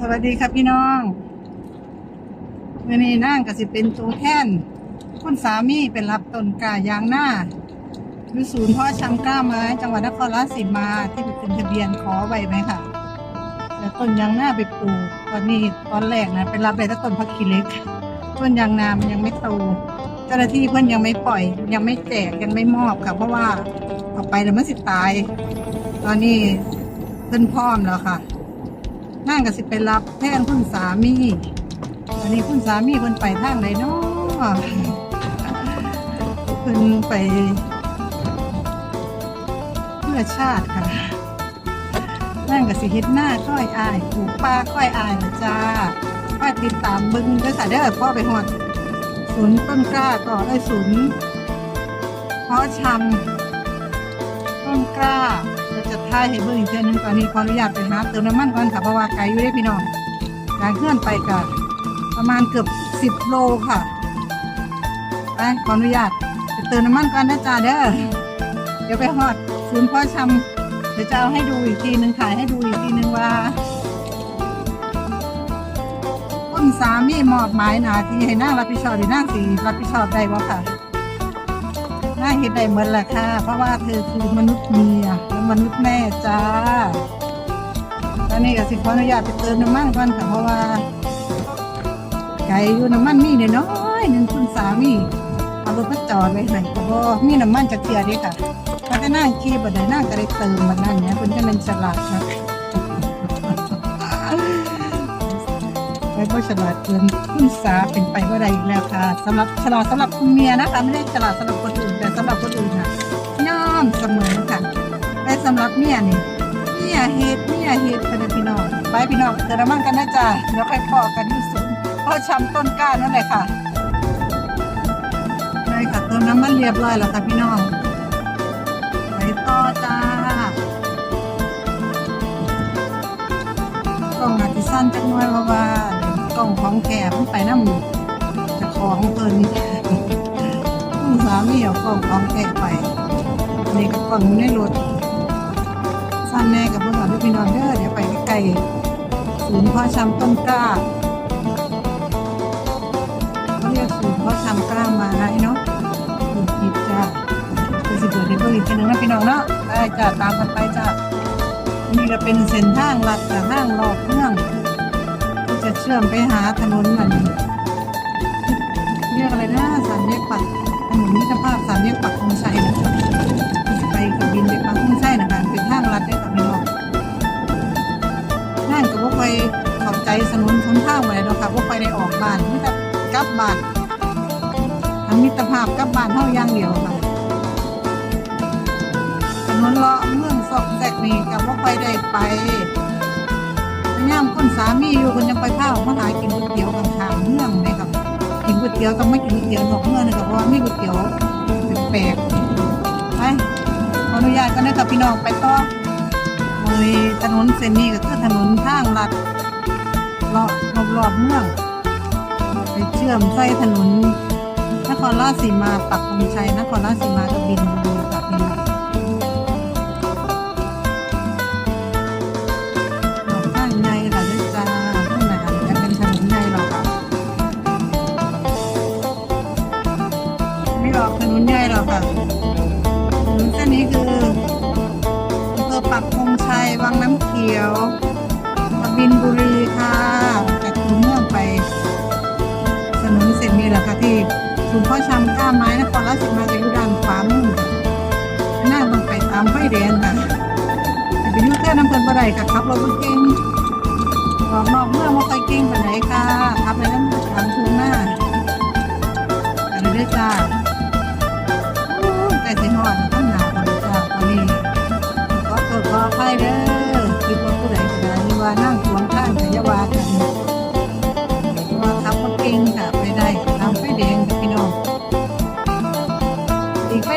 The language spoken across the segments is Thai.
สวัสดีครับพี่น้องมื่อนี้นั่งก็สิเป็นตัวแทนคุณสามีเป็นรับต้นกายางหน้าหรือศูนย์พ่อชำกล้าไม้จังหวัดนครราชสีมาที่ไปขึ้นทะเบียนขอไว้ไหมค่ะแต่ต้นยางหน้าไปปลูกตอนนี้ตอนแรกนะเป็นรับได้แต่ต้นพักคีเล็ก ต้นยางนามันยังไม่โตเจ้าหน้าที่เพื่อนยังไม่ปล่อย ยังไม่แจกยังไม่มอบค่ะ เพราะว่าเอาไปแล้วมันสิตาย ตอนนี้เพิ่อนพร้อมแล้วค่ะ นั่งก็สิไปรับแทนคุณสามีตอนนี้คุณสามีเพิ่นไปทางไหนเนาะเพิ่นไปเพื่อชาติค่ะนั่งก็สิเฮ็ดหน้าค่อยอายปลูกปลาค่อยอายนะจ้าค่อยติดตามบึงด้วยค่ะเด้อพ่อไปหอดศูนย์ต้นกล้าต่อได้ศูนย์เพาะชำ ทายให้เบิ่งอีกเทื่อนึงตอนนี้ขออนุญาตไปหาเติมน้ำมันก่อนค่ะเพราะว่าไกลอยู่ได้พี่น้องการเคลื่อนไปก็ประมาณเกือบสิบโลค่ะไปขออนุญาตไปเติมน้ำมันก่อนนะจ้าเด้อเดี๋ยวไปหอดศูนย์พาะชำเดี๋ยวจะเอาให้ดูอีกทีหนึ่งถ่ายให้ดูอีกทีหนึ่งว่าคุณสามีมอบหมายหนาที่ให้นางรับผิดชอบหรือนางสีรับผิดชอบได้บ่ค่ะ เห็นได้เหมือนแหละค่ะ เพราะว่าเธอคือมนุษย์เมียและมนุษย์แม่จ้าตอนนี้ก็สิขออนุญาตไปเติมน้ำมันก่อนค่ะเพราะว่า ไก่อยู่น้ำมันมีน้อยๆหนึ่งคุณสามีเอารถมาจอดไว้ให้ก็บ่มีน้ำมันจะเกลียเดีค่ะถ้าจะนั่งขี่บ่ได้นั่งก็ได้เติมมันนั่นเนี่ยเพิ่นก็นั่งฉลาดครั บไปก็ฉลาดเกินคุณสาเป็นไปว่าใดอีกแล้วค่ะสำหรับฉลาดสำหรับคุณเมียนะคะ ไม่ได้ฉลาดสำหรับคนอื่นแต่สำหรับคนอื่นค่ะย่อมเสมอค่ะแต่สำหรับเมียนี่เมียเฮ็ดเมียเฮ็ดเป็นพี่น้องไปพี่น้องเติมน้ำมันกันนะจ๊ะแล้วค่อยพอกันที่ศูนย์พ่อช้ำต้นกล้านั่นแหละค่ะได้ค่ะเติมน้ำมันเรียบร้อยแล้วค่ะพี่น้องไปต่อจ้ากล้องอาจจะสั้นจักหน่อยเพราะว่า กล้องของแถมไปน้ำจะของเกินคุณสามีเอากล้องของแถไปนี่ก็กล้องอยู่ในรถสั้นแน่กับเพื่อนพี่น้องเด้อเดี๋ยวไปใกลๆศูนย์พ่อชำต้นกล้าเขาเรียกศูนย์พ่อชำกล้ามาให้เนาะศูนย์ผิดจ้าจะสิเปิดให้เพื่อนอีกทีหนึงนะพี่น้องเนาะได้จ้าตามกันไปจ้านี่ก็เป็นเส้นทางลัดกับห้างรอบเมือง เชื่อมไปหาถนนมันเรียกอะไรนะสามแยกปักถนนมิตรภาพสามแยกปักธงชัยนะคะไปกับบินไปปักธงชัยนะคะเป็นทางลัดได้กับพี่น้องนั่นก็บ่ค่อยเข้าใจสนุนทนทางไว้เนาะค่ะบ่ค่อยได้ออกบ้านมิตรกลับบ้านทางมิตรภาพกลับบ้านเท่าย่างเดียวค่ะถนนเลาะเมืองซอกแซกนี่กับว่าไปได้ไป ยายามคนสามีอยู่คนยังไปข้าวมาหากินก๋วยเตี๋ยวข้างๆเมืองเลยครับกินก๋วยเตี๋ยวต้องไม่กินก๋วยเตี๋ยวนอกเมืองนะครับเพราะว่ามีก๋วยเตี๋ยวแปลกๆไปขออนุญาตกันนะครับพี่น้องไปต่อโอ้ยถนนเส้นนี้ก็คือถนนทางลัดเลาะรอบๆเมืองไปเชื่อมใส่ถนนนครราชสีมาปักธงชัยนครราชสีมากับบินบุรี อันนี้คืออำเภอปักธงชัย วังน้ำเขียวกบินบุรีค่ะจากตัวเมืองไปถนนเส้นนี้แหละค่ะที่ศูนย์พ่อชำก้าไม้นครราชสีมาจะอยู่ด้านขวามือค่ะหน้าต้องไปตามไฟแดงค่ะไปยุ่งแค่น้ำเพลินบ่ได้ค่ะขับเรถบ่เก่งออกนอกเมืองบ่ค่อยเก่งไปไหนค่ะขับไปน้ำทางทุ่งหน้าไปเลยเด้จ้า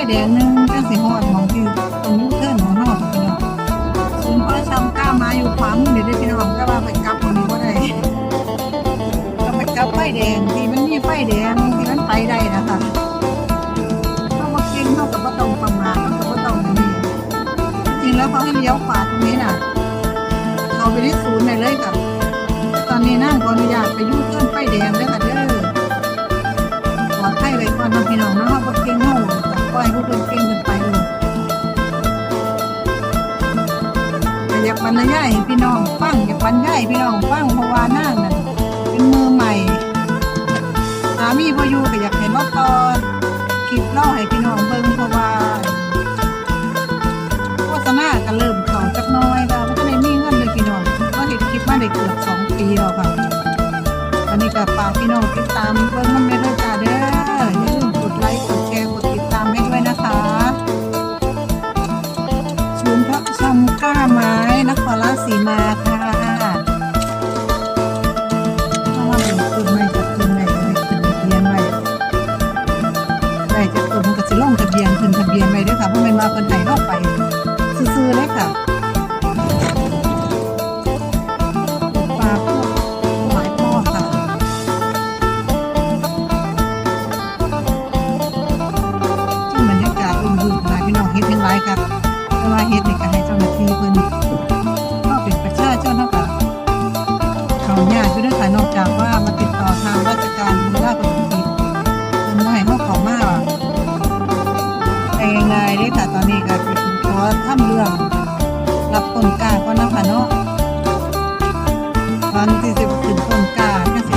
แดงหนึ่งตั้งสีหอดมองที่ตรงนู้นเทินของนอกพี่น้องศูงย์พระชัมก้ามาอยู่ขวามือเดี๋ยวได้พี่น้องก็ว่าไปกลับคนนี้ก็ได้ก็ไปกลับไฟแดงที่มันมีไฟแดงที่มันไปได้นะคะเข้ามาเกิงเข้ากับว่าตรงประมาณเข้ากับว่าตรงนี้จริงแล้วเขาให้เลี้ยวขวาตรงนี้น่ะเขาไปที่ศูนย์ในเลยกับตอนนี้นั่งกออนุญาตไปยุ่งเทินไฟแดงได้ไหม รรยายให้พี่น้องฟังอยากบรรยายให้พี่น้องฟังเพราะว่าน้า ทำเรื่องรับต้นกาก่อนนะคะเนาะวันที่สิบขึ้นต้นกาก็สิ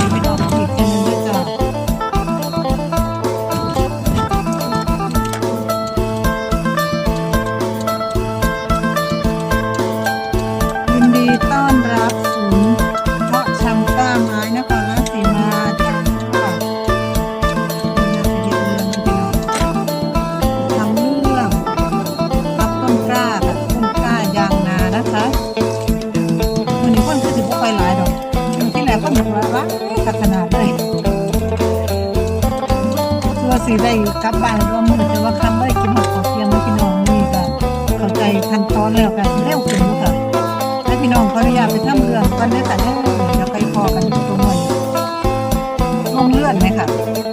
สิได้กลับบ้านด้วยมือแต่ว่าคำไม่ได้กินหมาขอเพียงให้พี่น้องนี่ก็เข้าใจขั้นตอนแล้วกันเร็วขึ้นค่ะให้พี่น้องเขาอนุญาตไปทำเรืองก่อนเด้แต่ะเด้อเดี๋ยวไปพอกันตรงนี้ลงเลื่อนไหมค่ะ